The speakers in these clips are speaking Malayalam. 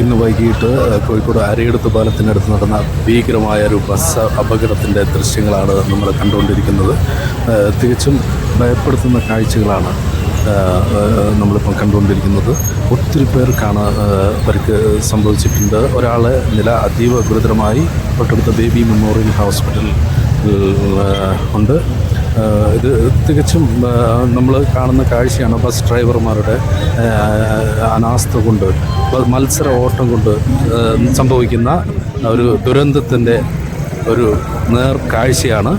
ഇന്ന് വൈകിട്ട് കോഴിക്കോട് അരയെടുത്ത് പാലത്തിനടുത്ത് നടന്ന ഭീകരമായ ഒരു ബസ് അപകടത്തിന്റെ ദൃശ്യങ്ങളാണ് നമ്മൾ കണ്ടുകൊണ്ടിരിക്കുന്നത്. തികച്ചും ഭയപ്പെടുത്തുന്ന കാഴ്ചകളാണ് നമ്മളിപ്പം കണ്ടുകൊണ്ടിരിക്കുന്നത്. ഒത്തിരി പേർക്കാണ് പരിക്ക് സംഭവിച്ചിട്ടുണ്ട്. ഒരാളെ നില അതീവ ഗുരുതരമായി. തൊട്ടടുത്ത ബേബി മെമ്മോറിയൽ ഹോസ്പിറ്റൽ ഏഹ് ഉണ്ട്. ഇത് തികച്ചും നമ്മൾ കാണുന്ന കാഴ്ചയാണ് ബസ് ഡ്രൈവർമാരുടെ അനാസ്ഥ കൊണ്ട് മത്സര ഓട്ടം കൊണ്ട് സംഭവിക്കുന്ന ഒരു ദുരന്തത്തിന്റെ ഒരു നേർ കാഴ്ചയാണ്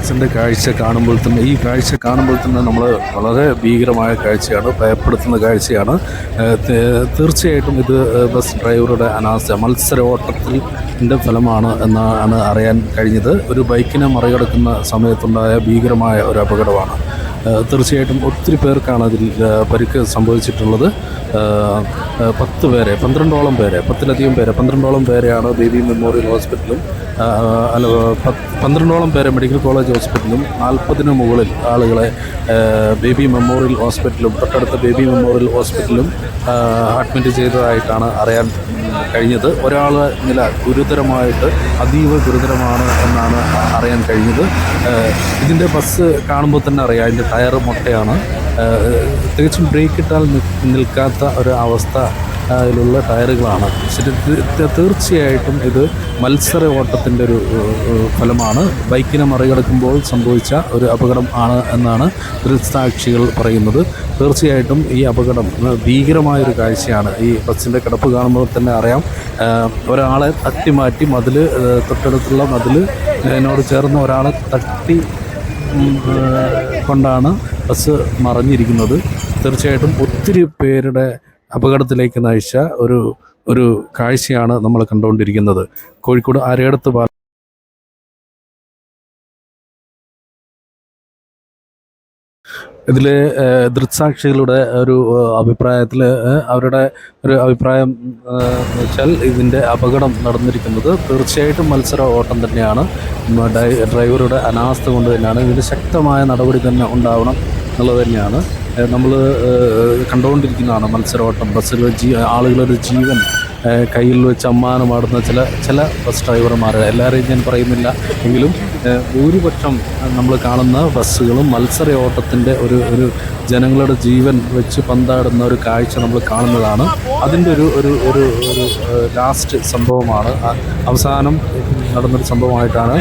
ബസ്സിന്റെ കാഴ്ച കാണുമ്പോൾ തന്നെ ഈ കാഴ്ച കാണുമ്പോൾ തന്നെ നമ്മൾ വളരെ ഭീകരമായ കാഴ്ചയാണ് ഭയപ്പെടുത്തുന്ന കാഴ്ചയാണ്. തീർച്ചയായിട്ടും ഇത് ബസ് ഡ്രൈവറുടെ അനാസ്ഥ മത്സര ഓട്ടത്തിന്റെ ഫലമാണ് എന്നാണ് അറിയാൻ കഴിഞ്ഞത്. ഒരു ബൈക്കിനെ മറികടക്കുന്ന സമയത്തുണ്ടായ ഭീകരമായ ഒരു അപകടമാണ്. തീർച്ചയായിട്ടും ഒത്തിരി പേർക്കാണ് അതിൽ പരിക്ക് സംഭവിച്ചിട്ടുള്ളത് പത്ത് പേരെ പന്ത്രണ്ടോളം പേരെ പത്തിലധികം പേരെ പന്ത്രണ്ടോളം പേരെയാണ് ബേബി മെമ്മോറിയൽ ഹോസ്പിറ്റലും അല്ല പന്ത്രണ്ടോളം പേരെ മെഡിക്കൽ കോളേജ് ഹോസ്പിറ്റലും നാൽപ്പതിന് മുകളിൽ ആളുകളെ ബേബി മെമ്മോറിയൽ ഹോസ്പിറ്റലും തൊട്ടടുത്ത ബേബി മെമ്മോറിയൽ ഹോസ്പിറ്റലും അഡ്മിറ്റ് ചെയ്തതായിട്ടാണ് അറിയാൻ കഴിഞ്ഞത്. ഒരാൾ നില ഗുരുതരമായിട്ട് അതീവ ഗുരുതരമാണ് എന്നാണ് അറിയാൻ കഴിഞ്ഞത്. ഇതിന്റെ ബസ് കാണുമ്പോൾ തന്നെ അറിയാം അതിന്റെ ടയർ മുട്ടയാണ്. പ്രത്യേകിച്ചും ബ്രേക്ക് ഇട്ടാൽ നിൽക്കാത്ത ഒരു അവസ്ഥ അതിലുള്ള ടയറുകളാണ്. തീർച്ചയായിട്ടും ഇത് മത്സര ഓട്ടത്തിന്റെ ഒരു ഫലമാണ്. ബൈക്കിനെ മറികടക്കുമ്പോൾ സംഭവിച്ച ഒരു അപകടം ആണ് എന്നാണ് ദൃക്സാക്ഷികൾ പറയുന്നത്. തീർച്ചയായിട്ടും ഈ അപകടം ഭീകരമായൊരു കാഴ്ചയാണ്. ഈ ബസ്സിന്റെ കിടപ്പ് കാണുമ്പോൾ തന്നെ അറിയാം. ഒരാളെ തട്ടി മാറ്റി മതിൽ തൊട്ടടുത്തുള്ള മതിൽ എന്നോട് ചേർന്ന് ഒരാളെ തട്ടി കൊണ്ടാണ് ബസ് മറിഞ്ഞിരിക്കുന്നത്. തീർച്ചയായിട്ടും ഒത്തിരി പേരുടെ അപകടത്തിലേക്ക് നയിച്ച ഒരു ഒരു കാഴ്ചയാണ് നമ്മൾ കണ്ടുകൊണ്ടിരിക്കുന്നത്. കോഴിക്കോട് അരയടത്ത് ഇതിൽ ദൃക്സാക്ഷികളുടെ ഒരു അഭിപ്രായത്തിൽ അവരുടെ ഒരു അഭിപ്രായം എന്ന് വെച്ചാൽ ഇതിന്റെ അപകടം നടന്നിരിക്കുന്നത് തീർച്ചയായിട്ടും മത്സര ഓട്ടം തന്നെയാണ്. ഡ്രൈവറുടെ അനാസ്ഥ കൊണ്ട് തന്നെയാണ്. ഇതിന്റെ ശക്തമായ നടപടി തന്നെ ഉണ്ടാവണം എന്നുള്ളത് തന്നെയാണ്. നമ്മൾ കണ്ടുകൊണ്ടിരിക്കുന്നതാണ് മത്സരോട്ടം ബസ്സിൽ ജീ ആളുകളുടെ ജീവൻ കയ്യിൽ വെച്ച് അമ്മാനമാടുന്ന ചില ചില ബസ് ഡ്രൈവർമാർ എല്ലാവരെയും ഞാൻ പറയുന്നില്ല. എങ്കിലും ഭൂരിപക്ഷം നമ്മൾ കാണുന്ന ബസ്സുകളും മത്സര ഓട്ടത്തിന്റെ ഒരു ഒരു ജനങ്ങളുടെ ജീവൻ വെച്ച് പന്താടുന്ന ഒരു കാഴ്ച നമ്മൾ കാണുന്നതാണ്. അതിന്റെ ഒരു ഒരു ഒരു ഒരു ലാസ്റ്റ് സംഭവമാണ്. അവസാനം നടന്നൊരു സംഭവമായിട്ടാണ്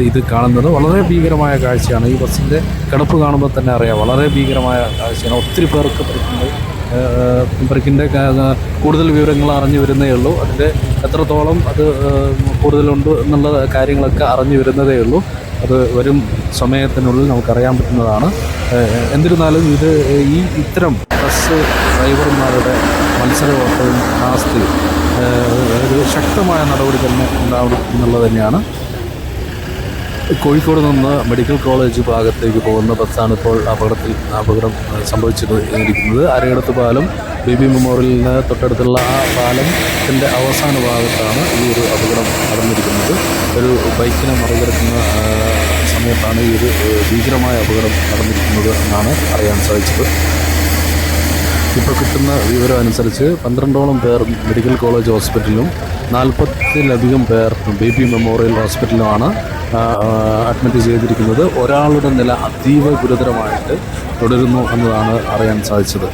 ഇത് കാണുന്നത്. വളരെ ഭീകരമായ കാഴ്ചയാണ്. ഈ ബസ്സിന്റെ കിടപ്പ് കാണുമ്പോൾ തന്നെ അറിയാം. വളരെ ഭീകരമായ കാഴ്ചയാണ്. ഒത്തിരി പേർക്ക് പരിക്കുണ്ട്. ബ്രിക്കിന്റെ കൂടുതൽ വിവരങ്ങൾ അറിഞ്ഞു വരുന്നേ ഉള്ളൂ. അതിന്റെ എത്രത്തോളം അത് കൂടുതലുണ്ട് എന്നുള്ള കാര്യങ്ങളൊക്കെ അറിഞ്ഞു വരുന്നതേ ഉള്ളൂ. അത് വരും സമയത്തിനുള്ളിൽ നമുക്കറിയാൻ പറ്റുന്നതാണ്. എന്നിരുന്നാലും ഇത് ഈ ഇത്തരം ബസ് ഡ്രൈവർമാരുടെ മത്സര ഓട്ടവും ആസ്തിയും ഒരു ശക്തമായ നടപടി തന്നെ ഉണ്ടാവും എന്നുള്ളത് തന്നെയാണ്. കോഴിക്കോട് നിന്ന് മെഡിക്കൽ കോളേജ് ഭാഗത്തേക്ക് പോകുന്ന ബസ്സാണ് ഇപ്പോൾ അപകടത്തിൽ അപകടം സംഭവിച്ചിരിക്കുന്നത് അരയിടത്ത് പാലം ബേബി മെമ്മോറിയലിന് തൊട്ടടുത്തുള്ള ആ പാലത്തിന്റെ അവസാന ഭാഗത്താണ് ഈ ഒരു അപകടം നടന്നിരിക്കുന്നത്. ഒരു ബൈക്കിനെ മറികടക്കുന്ന സമയത്താണ് ഈ ഒരു ഭീകരമായ അപകടം നടന്നിരിക്കുന്നത് എന്നാണ് അറിയാൻ സാധിച്ചത്. ഇപ്പോൾ കിട്ടുന്ന വിവരം അനുസരിച്ച് പന്ത്രണ്ടോളം പേർ മെഡിക്കൽ കോളേജ് ഹോസ്പിറ്റലിലും നാൽപ്പത്തിലധികം പേർ ബേബി മെമ്മോറിയൽ ആ, അഡ്മിറ്റ് ചെയ്തിരിക്കുന്നത് ഒരാളുടെ നില അതീവ ഗുരുതരമായിട്ട് തുടരുന്നു എന്നതാണ് അറിയാൻ സാധിച്ചത്.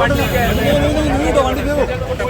വണ്ടി വണ്ടി